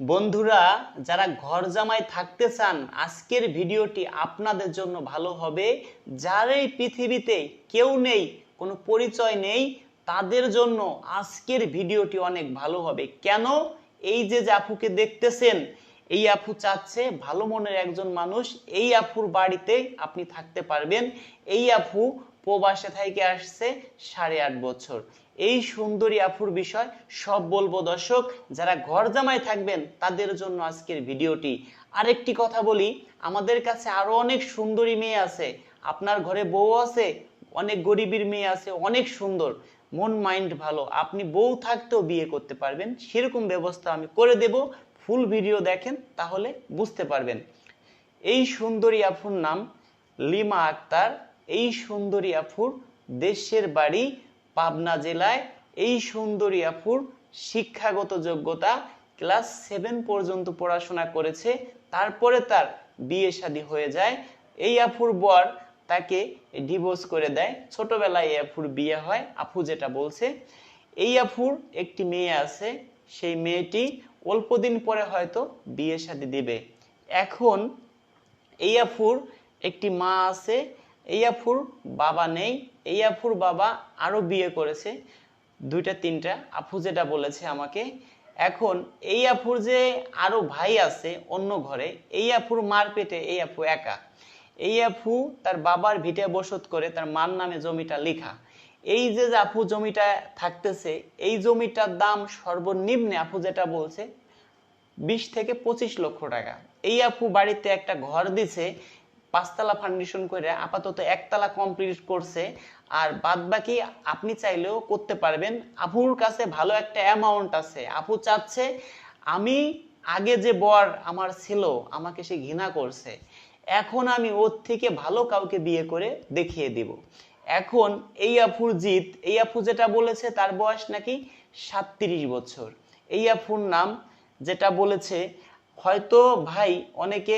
বন্ধুরা, যারা ঘর জামাই থাকতে চান, আজকের ভিডিওটি আপনাদের জন্য ভালো হবে। যার এই পৃথিবীতে কেউ নেই, কোনো পরিচয় নেই, তাদের জন্য আজকের ভিডিওটি অনেক ভালো হবে। কেন? এই যে যে আপুকে দেখতেছেন, এই আপু চাচ্ছে ভালো মনের একজন মানুষ, এই আপুর বাড়িতে আপনি থাকতে পারবেন। এই আপু প্রবাসে থেকে আসছে সাড়ে আট বছর। এই সুন্দরী আফুর বিষয় সব বলব দর্শক, যারা ঘর জামাই থাকবেন, তাদের জন্য আজকের ভিডিওটি। আরেকটি কথা বলি, আমাদের কাছে আরও অনেক সুন্দরী মেয়ে আছে। আপনার ঘরে বউ আছে, অনেক গরিবের মেয়ে আছে, অনেক সুন্দর। মন, মাইন্ড ভালো। আপনি বউ থাকতেও বিয়ে করতে পারবেন। সেরকম ব্যবস্থা আমি করে দেব। ফুল ভিডিও দেখেন, তাহলে বুঝতে পারবেন। এই সুন্দরী আফুর নাম লিমা আক্তার। এই সুন্দরী আফুর দেশের বাড়ি পাবনা জেলায় এই সুন্দরী আফুর শিক্ষাগত যোগ্যতা ক্লাস সেভেন পর্যন্ত পড়াশোনা করেছে। তারপরে তার বিয়ে শাদী হয়ে যায়। এই আফুর বর তাকে ডিভোর্স করে দেয়। ছোটবেলায় এই আফুর বিয়ে হয়। আফু যেটা বলছে, এই আফুর একটি মেয়ে আছে। সেই মেয়েটি অল্প দিন পরে হয়তো বিয়ে শাদী দিবে। এখন এই আফুর একটি মা আছে। এই আফুর বাবা নেই এই আফুর বাবা আরও বিয়ে করেছে। দুইটা, তিনটা। আফু যেটা বলেছে আমাকে, এখন এই আফুর যে আরও ভাই আছে অন্য ঘরে এই আফুর মার পেটে এই আফু একা। এই আফু তার বাবার ভিটে বসত করে তার মার নামে জমিটা লেখা। এই যে আপু জমিটা থাকতেছে, এই জমিটার দাম সর্বনিম্নে আপু যেটা বলছে, বিশ থেকে পঁচিশ লক্ষ টাকা। এই আপু বাড়িতে একটা ঘর দিছে পাঁচতলা ফাউন্ডেশন করে আপাতত একতলা কমপ্লিট করছে। আর বাদ বাকি আপনি চাইলেও করতে পারবেন। আপুর কাছে ভালো একটা অ্যামাউন্ট আছে। আপু চাচ্ছে, আমি আগে যে বর আমার ছিল, আমাকে সে ঘৃণা করছে, এখন আমি ওর থেকে ভালো কাউকে বিয়ে করে দেখিয়ে দিব। এখন এই আফুর জিত, এই আফু যেটা বলেছে তার বয়স নাকি সাতত্রিশ বছর। এই আফুর নাম যেটা বলেছে, হয়তো ভাই, অনেকে